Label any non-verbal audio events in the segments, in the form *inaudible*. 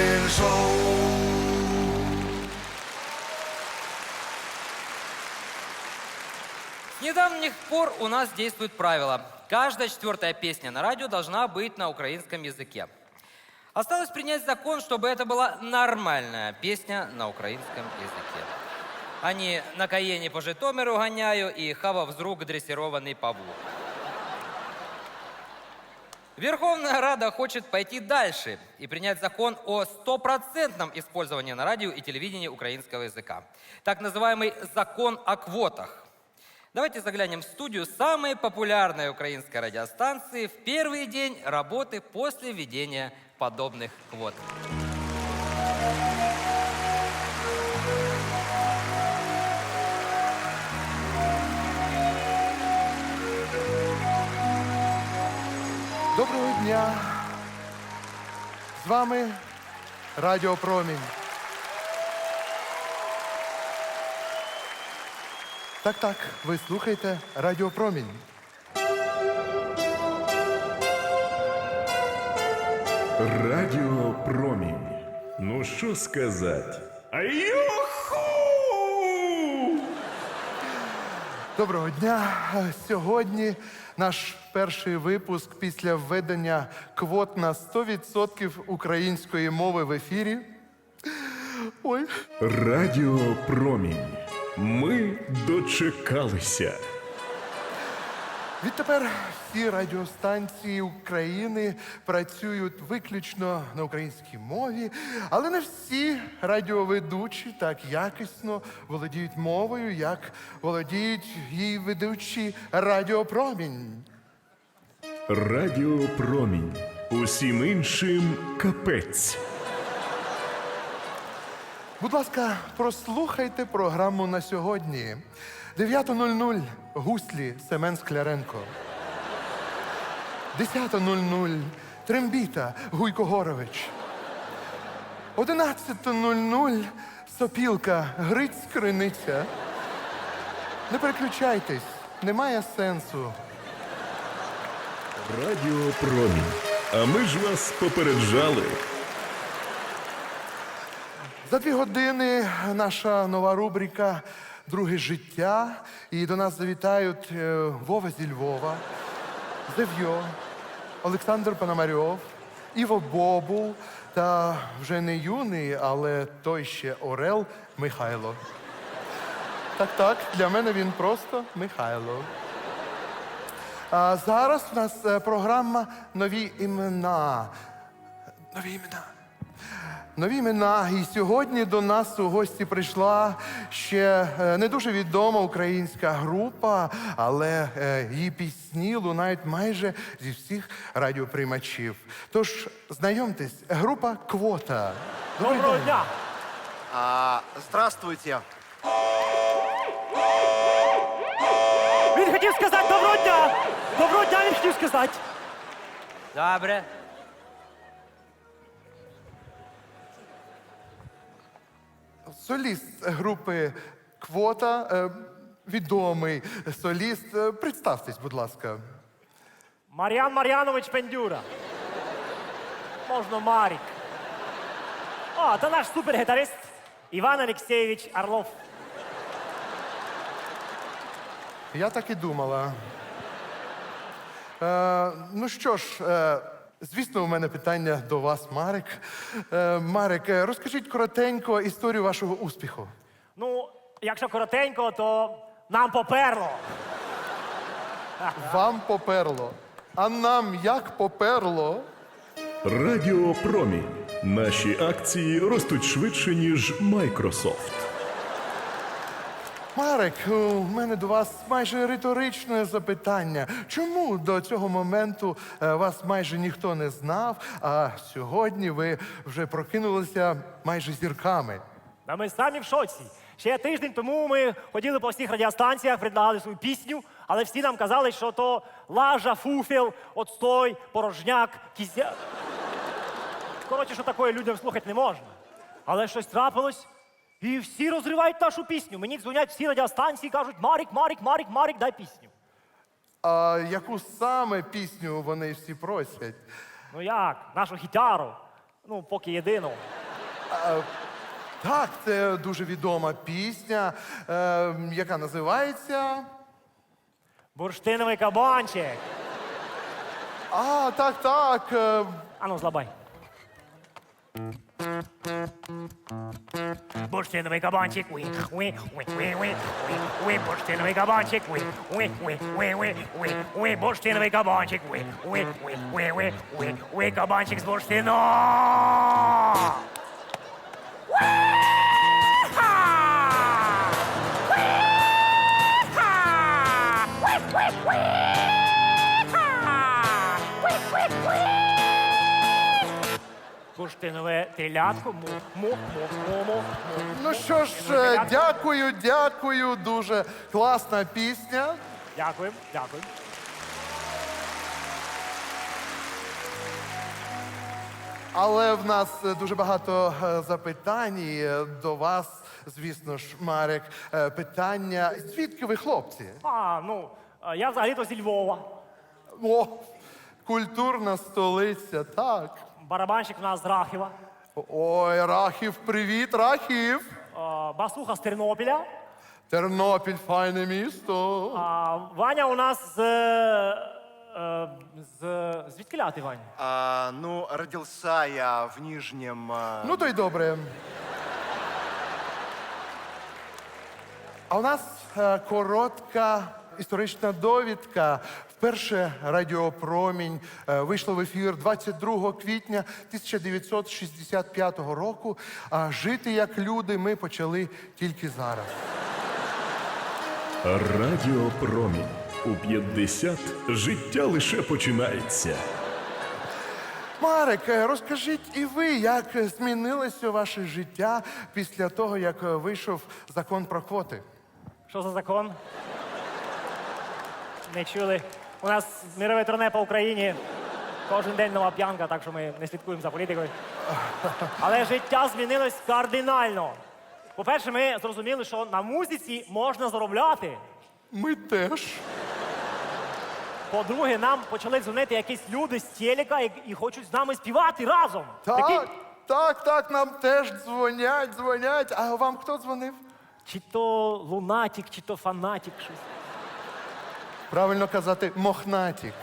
Рок-н шоу. С недавних пор у нас действует правило. Каждая четвертая песня на радио должна быть на украинском языке. Осталось принять закон, чтобы это была нормальная песня на украинском языке. Не «На Каене по Житомиру гоняю» и «Хава взрук дрессированный павук». Верховная Рада хочет пойти дальше и принять закон о стопроцентном использовании на радио и телевидении украинского языка. Так называемый закон о квотах. Давайте заглянем в студию самой популярной украинской радиостанции в первый день работы после введения подобных квот. Доброго дня! З вами Радіо Промінь. Так, так, ви слухаєте Радіо Промінь. Радіо Промінь. Ну що сказати? А Доброго дня! Сьогодні наш перший випуск після введення квот на 100% української мови в ефірі. Ой, Радіо Промінь. Ми дочекалися. Відтепер всі радіостанції України працюють виключно на українській мові, але не всі радіоведучі так якісно володіють мовою, як володіють її ведучі Радіопромінь. Радіо Промінь. Усім іншим капець. Будь ласка, прослухайте програму на сьогодні. 9.00 гуслі Семен Скляренко. 10.00 Трембіта Гуйко Горович. 11.00 Сопілка Гриць Криниця. Не переключайтесь, немає сенсу. Радіо Промінь. А ми ж вас попереджали. За дві години наша нова рубрика життя. І до нас завітають е, Вова зі Львова, Зев'йо, Олександр Пономарьов, Іво Бобул та вже не юний, але той ще Орел Михайло. Так, так, для мене він просто Михайло. А зараз у нас е, програма Нові імена. Нові імена. Нові імена. І сьогодні до нас у гості прийшла ще е, не дуже відома українська група, але е, її пісні лунають майже зі всіх радіоприймачів. Тож знайомтесь, група Квота. Доброго дня! А, здравствуйте. Він хотів сказати доброго дня! Доброго дня він хотів сказати. Добре. Соліст групи Квота, е, відомий соліст. Е, Представтесь, будь ласка. Мар'ян Мар'янович Пендюра. Можна Марік. О, це наш супергітарист Іван Алексєєвич Орлов. Я так і думала. Е, ну що ж, е, звісно, у мене питання до вас, Марик. Е, Марик, е, розкажіть коротенько історію вашого успіху. Ну, якщо коротенько, то нам поперло. Вам поперло. А нам як поперло? Радіо Промінь. Наші акції ростуть швидше, ніж Майкрософт. Марик, у мене до вас майже риторичне запитання. Чому до цього моменту е, вас майже ніхто не знав, а сьогодні ви вже прокинулися майже зірками? Та ми самі в шоці. Ще тиждень тому ми ходили по всіх радіостанціях, предлагали свою пісню, але всі нам казали, що то лажа, фуфел, отстой, порожняк, кізя. Коротше, що такое людям слухати не можна. Але щось трапилось, і всі розривають нашу пісню. Мені дзвонять всі радіостанції, кажуть, Марік, Марік, Марік, Марік, дай пісню. А яку саме пісню вони всі просять? Ну як, нашу гітару. Ну, поки єдину. Так, це дуже відома пісня, е, яка називається. Бурштиновий кабанчик. А, так, так. е, Ану, злабай. Бурштиновий кабанчик, уи, уи, уи, уи, уи, уи, уи, бурштиновий кабанчик, уи, уи, уи, уи, уи, уи, уи, бурштиновий кабанчик, уи, уи, уи, уи, уи, уи, уи, кабанчик з бурштину. Бурштинове телятко, му, му, му, му, му, му. Ну що ж, е, дякую, дякую. Дуже класна пісня. Дякую, дякую. Але в нас е, дуже багато е, запитань і, е, до вас, звісно ж, Марек. Е, Питання: звідки ви хлопці? А, ну, я взагалі-то зі Львова. О, культурна столиця, так. Барабанщик у нас з Рахіва. Ой, Рахів, привіт, Рахів! А, Басуха з Тернопіля. Тернопіль, файне місто. А Ваня у нас з. е, з звідки ляти, Ваня? А, ну, родился я в Нижнем... а, Ну то й добре. А у нас е, коротка історична довідка. Вперше радіопромінь е, вийшло в ефір 22 квітня 1965 року. А жити як люди ми почали тільки зараз. Радіо Промінь. У 50 життя лише починається. Марек, е, розкажіть і ви, як змінилося ваше життя після того, як вийшов закон про квоти? Що за закон? Не чули. У нас мірове турне по Україні. Кожен день нова п'янка, так що ми не слідкуємо за політикою. Але життя змінилось кардинально. По-перше, ми зрозуміли, що на музиці можна заробляти. Ми теж. По-друге, нам почали дзвонити якісь люди з телека і, і хочуть з нами співати разом. Так, Прикинь? так, так, нам теж дзвонять, дзвонять. А вам хто дзвонив? Чи то лунатік, чи то фанатік щось. Правильно казати, мохнатік.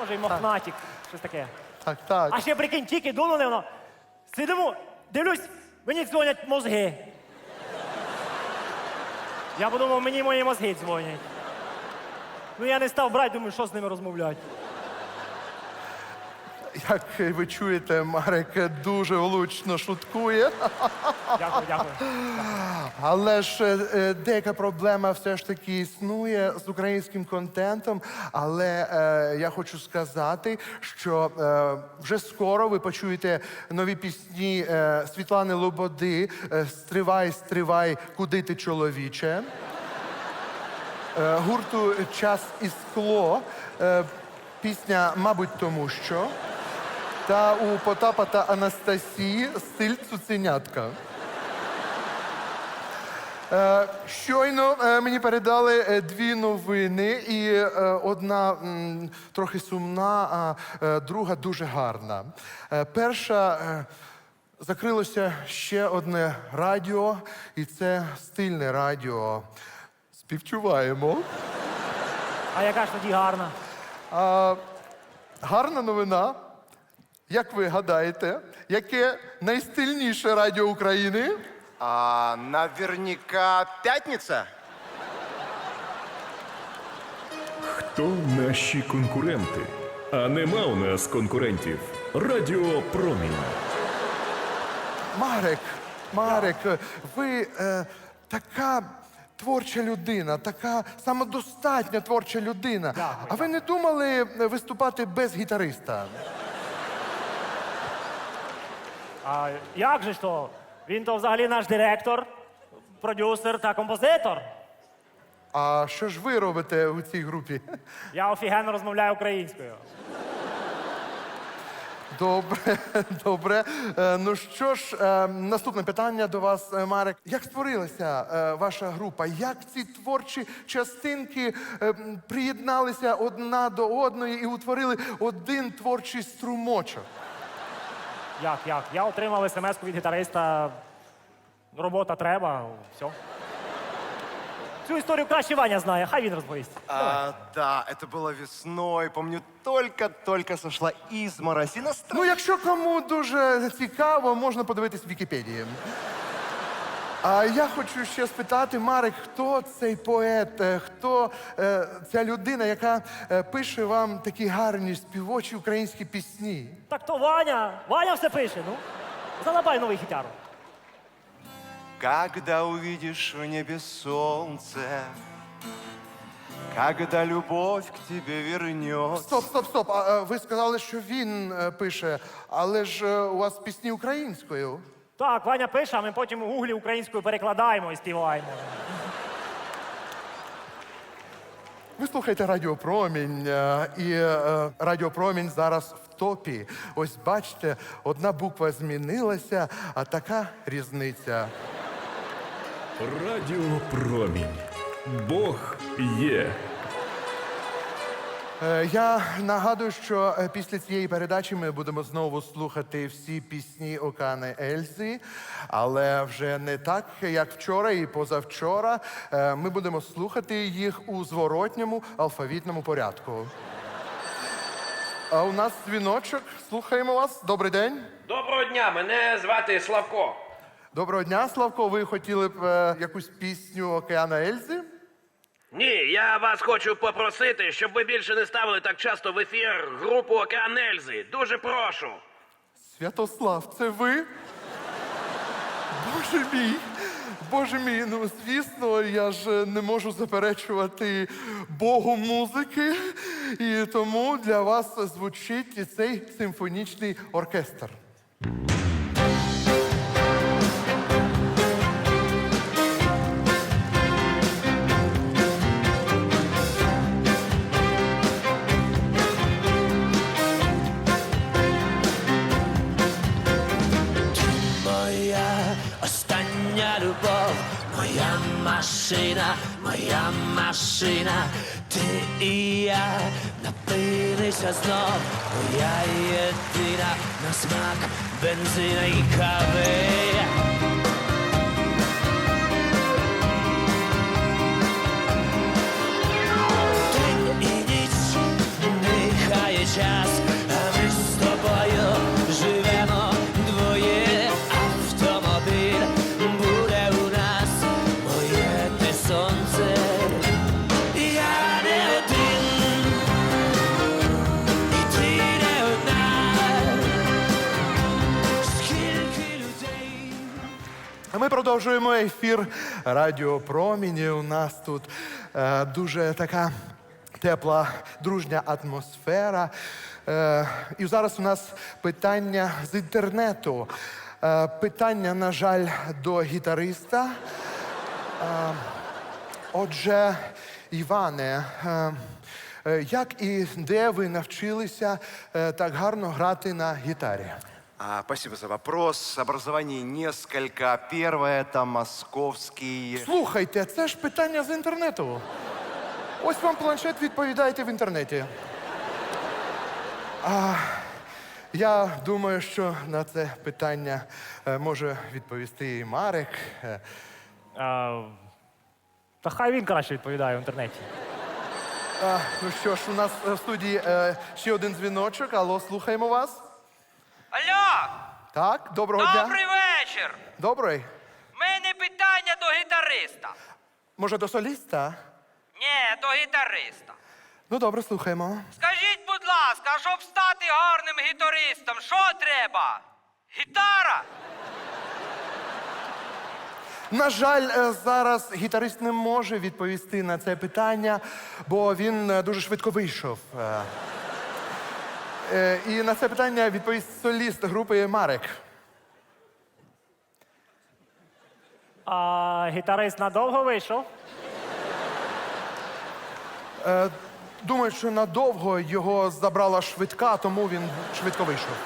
Може, й мохнатік, щось таке. Так, так. А ще прикинь, тільки дунули воно. Сидимо, дивлюсь, мені дзвонять мозги. Я подумав, мені мої мозги дзвонять. Ну я не став брати, думаю, що з ними розмовляти. Як ви чуєте, Марек дуже влучно шуткує. Дякую, дякую. Але ж е, е, деяка проблема все ж таки існує з українським контентом. Але е, я хочу сказати, що е, вже скоро ви почуєте нові пісні е, Світлани Лободи е, Стривай, стривай, куди ти чоловіче. Е, гурту Час і скло. Е, пісня, мабуть, тому що. Та у Потапа та Анастасії стиль цуценятка. Е, Щойно е, мені передали е, дві новини, і е, одна м, трохи сумна, а е, друга дуже гарна. Е, Перша е, закрилося ще одне радіо, і це стильне радіо. Співчуваємо. А яка ж тоді гарна? А, гарна новина. Як ви гадаєте, яке найстильніше радіо України? а, наверняка пятница? Хто наші конкуренти? А нема у нас конкурентів. Радіо Промінь. Марек, Марек, ви е, така творча людина, така самодостатня творча людина. А ви не думали виступати без гітариста? А як же ж то? Він то взагалі наш директор, продюсер та композитор. А що ж ви робите у цій групі? *laughs* Я офігенно розмовляю українською. Добре, *laughs* добре. Е, ну що ж, е, наступне питання до вас, е, Марек. Як створилася е, ваша група? Як ці творчі частинки е, м, приєдналися одна до одної і утворили один творчий струмочок? Як, як? Я отримав смс від гітариста. Робота треба, все. Цю історію краще Ваня знає, хай він розповість. А, да, это было весной. Помню, только-только сошла изморозь. И настро... Ну, якщо кому дуже цікаво, можна подивитись в Вікіпедії. А я хочу ще спитати, Марик, хто цей поет, е, хто е, ця людина, яка е, пише вам такі гарні співочі українські пісні? Так то Ваня, Ваня все пише, ну. Залабай новий хітяру. Когда увидишь в небе солнце, когда любовь к тебе вернется. Стоп, стоп, стоп. А, е, ви сказали, що він е, пише, але ж е, у вас пісні українською. Так, Ваня пише, а ми потім у гуглі українською перекладаємо і співаємо. Ви слухаєте Радіопромінь, е, і е, Радіопромінь зараз в топі. Ось бачите, одна буква змінилася, а така різниця. Радіо Промінь. Бог є. Е, Я нагадую, що е, після цієї передачі ми будемо знову слухати всі пісні Окани Ельзи, але вже не так, як вчора і позавчора. Е, Ми будемо слухати їх у зворотньому алфавітному порядку. А у нас дзвіночок. Слухаємо вас. Добрий день. Доброго дня, мене звати Славко. Доброго дня, Славко. Ви хотіли б е, якусь пісню Океана Ельзи? Ні, я вас хочу попросити, щоб ви більше не ставили так часто в ефір групу Океан Ельзи. Дуже прошу. Святослав, це ви? Боже мій, Боже мій, ну звісно, я ж не можу заперечувати Богу музики, і тому для вас звучить цей симфонічний оркестр. Машина, ти і я напилися знов, моя єдина на смак бензина і кави. Продовжуємо ефір Радіо Проміні. У нас тут е, дуже така тепла, дружня атмосфера. Е, і зараз у нас питання з інтернету. Е, питання, на жаль, до гітариста. Е, отже, Іване, е, е, як і де ви навчилися е, так гарно грати на гітарі? А, спасибо за вопрос. Образование несколько. Первое это московский. Слухайте, це ж питання з інтернету. Ось вам планшет, відповідаєте в інтернеті. А, я думаю, що на це питання е, може відповісти і Марик. Е, А, та хай він краще відповідає в інтернеті. А, ну що ж, у нас в студії е, ще один дзвіночок. Алло, слухаємо вас. Так, доброго дня. Добрий вечір! Добрий. Мене питання до гітариста. Може, до соліста? Ні, до гітариста. Ну, добре, слухаємо. Скажіть, будь ласка, щоб стати гарним гітаристом, що треба? Гітара? На жаль, е, зараз гітарист не може відповісти на це питання, бо він е, дуже швидко вийшов. Е, е, І на це питання відповість соліст групи Марек. А гітарист надовго вийшов? Думаю, що надовго його забрала швидка, тому він швидко вийшов.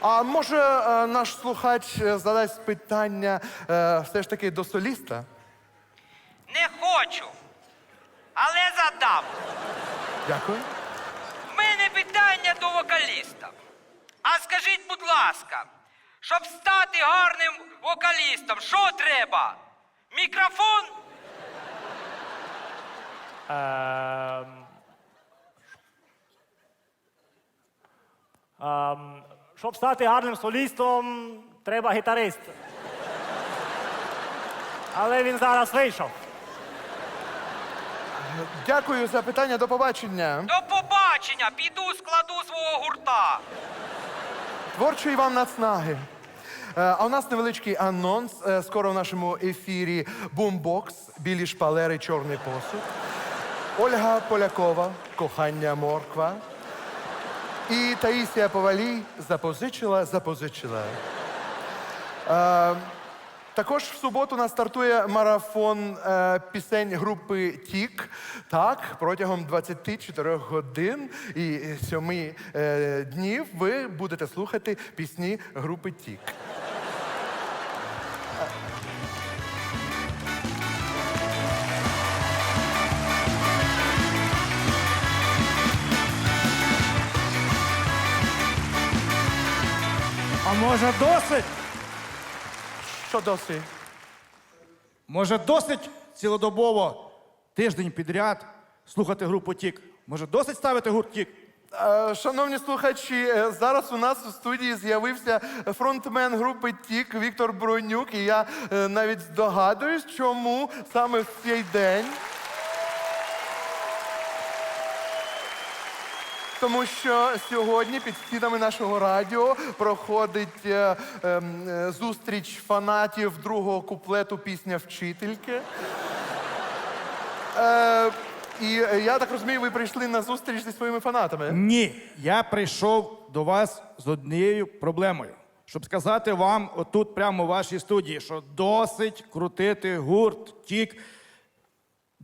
А може, е, наш слухач е, задасть питання е, все ж таки до соліста? Не хочу. Але задам. Дякую. До вокаліста. А скажіть, будь ласка, щоб стати гарним вокалістом, що треба? Мікрофон? Ем, ем, щоб стати гарним солістом, треба гітарист. Але він зараз вийшов. Дякую за питання. До побачення. До побачення! Піду складу свого гурта. Творчої вам нацнаги. Е, А у нас невеличкий анонс. Е, Скоро в нашому ефірі бумбокс, білі шпалери, чорний посуд. Ольга Полякова, кохання морква. І Таїсія Повалій запозичила, запозичила. Е, також в суботу нас стартує марафон е, пісень групи Тік. Так, протягом 24 годин і 7 е, днів ви будете слухати пісні групи Тік. А може досить? Що досить? Може досить цілодобово тиждень підряд слухати групу Тік? Може досить ставити гурт Тік? Е, Шановні слухачі, е, зараз у нас у студії з'явився фронтмен групи Тік Віктор Бронюк, і я е, навіть здогадуюсь, чому саме в цей день. Тому що сьогодні під стінами нашого радіо проходить е, ем, е, зустріч фанатів другого куплету пісня Вчительки. Е, і е, я так розумію, ви прийшли на зустріч зі своїми фанатами. Ні, я прийшов до вас з однією проблемою. Щоб сказати вам отут, прямо у вашій студії, що досить крутити гурт Тік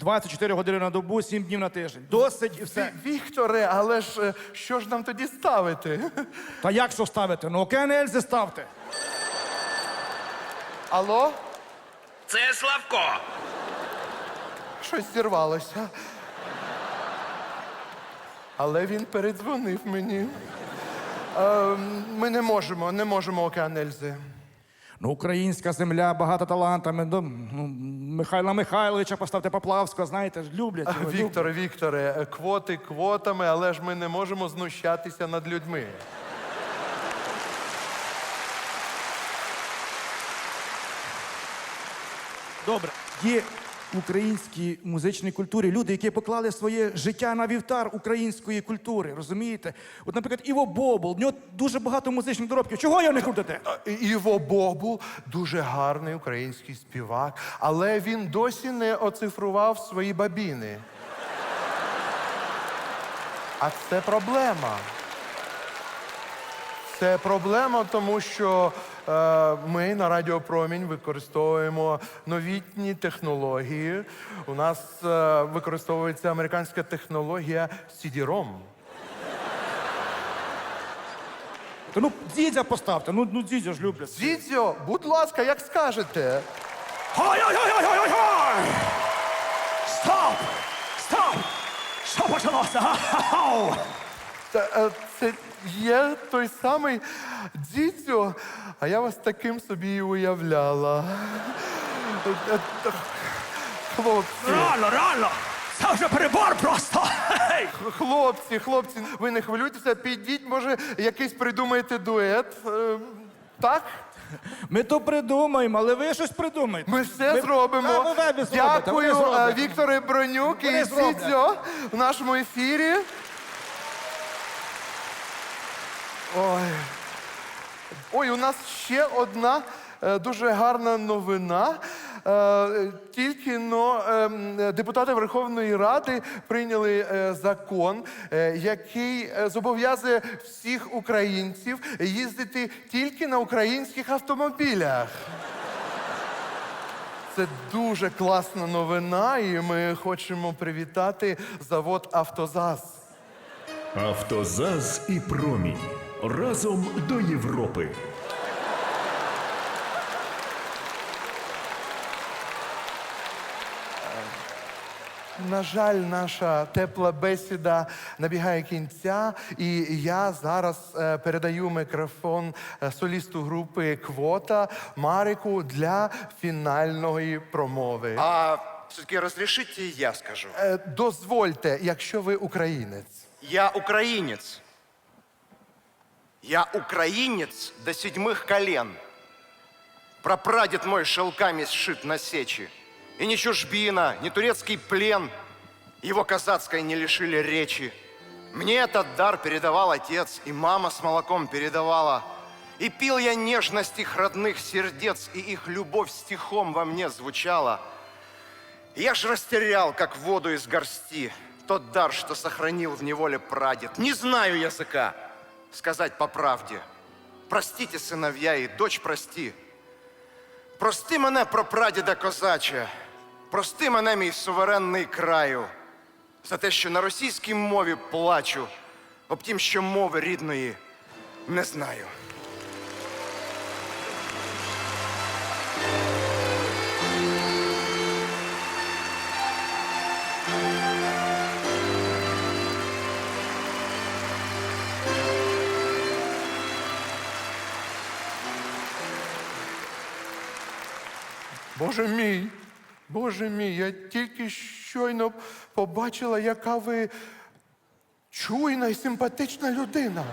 24 години на добу, 7 днів на тиждень. Досить і все. Вікторе, але ж е, що ж нам тоді ставити? Та як що ставити? Ну океан Ельзи ставте. Алло? Це Славко. Щось зірвалося. Але він передзвонив мені. Е, ми не можемо, не можемо океан Ельзи. Ну, українська земля багата талантами. Ну, Михайла Михайловича поставте Поплавського, знаєте, ж люблять. його, люблять. Вікторе, Вікторе, е, квоти квотами, але ж ми не можемо знущатися над людьми. Добре. Є українській музичній культурі люди, які поклали своє життя на вівтар української культури. Розумієте? От, наприклад, Іво Бобол, в нього дуже багато музичних доробків. Чого його не крутите? Іво Бобул дуже гарний український співак, але він досі не оцифрував свої бабіни. А це проблема. Це проблема, тому що ми на Радіо Промінь використовуємо новітні технології. У нас е, використовується американська технологія CD-ROM. Та ну дідя поставте, ну, ну дідя ж люблять. Дідзьо, будь ласка, як скажете. Ой-ой-ой-ой-ой-ой! Стоп! Стоп! Що почалося? Ха-ха-ха! Е, це є той самий дідзьо, а я вас таким собі і уявляла. Е, е, е, Хлопці, Реально, реально! Це вже перебор просто! Хлопці, хлопці, ви не хвилюйтеся, підіть, може, якийсь придумаєте дует. Е, Так? Ми то придумаємо, але ви щось придумайте. Ми все Ви- зробимо. А, ви, зробите, Дякую, вони е. Вікторе Бронюк Вони і зроблять. Дідзьо в нашому ефірі. Ой. Ой, у нас ще одна е, дуже гарна новина. Е, Тільки но ем, депутати Верховної Ради прийняли е, закон, е, який е, зобов'язує всіх українців їздити тільки на українських автомобілях. Це дуже класна новина, і ми хочемо привітати завод Автозас. Автозаз і промінь разом до Європи. на жаль, наша тепла бесіда набігає кінця, і я зараз е, передаю мікрофон е, солісту групи Квота Марику для фінальної промови. А все-таки разрешите я скажу? Е, дозвольте, якщо ви українець. Я украинец. Я украинец до седьмых колен. Прапрадед мой шелками сшит на сечи. И ни чужбина, ни турецкий плен его казацкой не лишили речи. Мне этот дар передавал отец, и мама с молоком передавала. И пил я нежность их родных сердец, и их любовь стихом во мне звучала. Я ж растерял, как воду из горсти, тот дар, что сохранил в неволе прадед. Не знаю языка, сказать по правді. Простите, синов'я, і дочь прости. Прости мене, прапрадіда козаче, прости мене, мій суверенний краю, за те, що на російській мові плачу, об тім, що мови рідної не знаю. Боже мій, Боже мій, я тільки щойно побачила, яка ви чуйна і симпатична людина.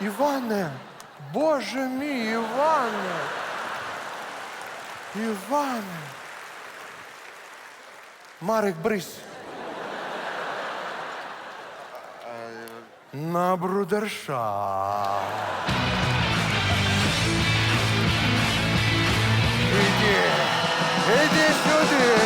Іване, Боже мій, Іване. Іване. Марик, брись. На брудерша. HDS ödüyor.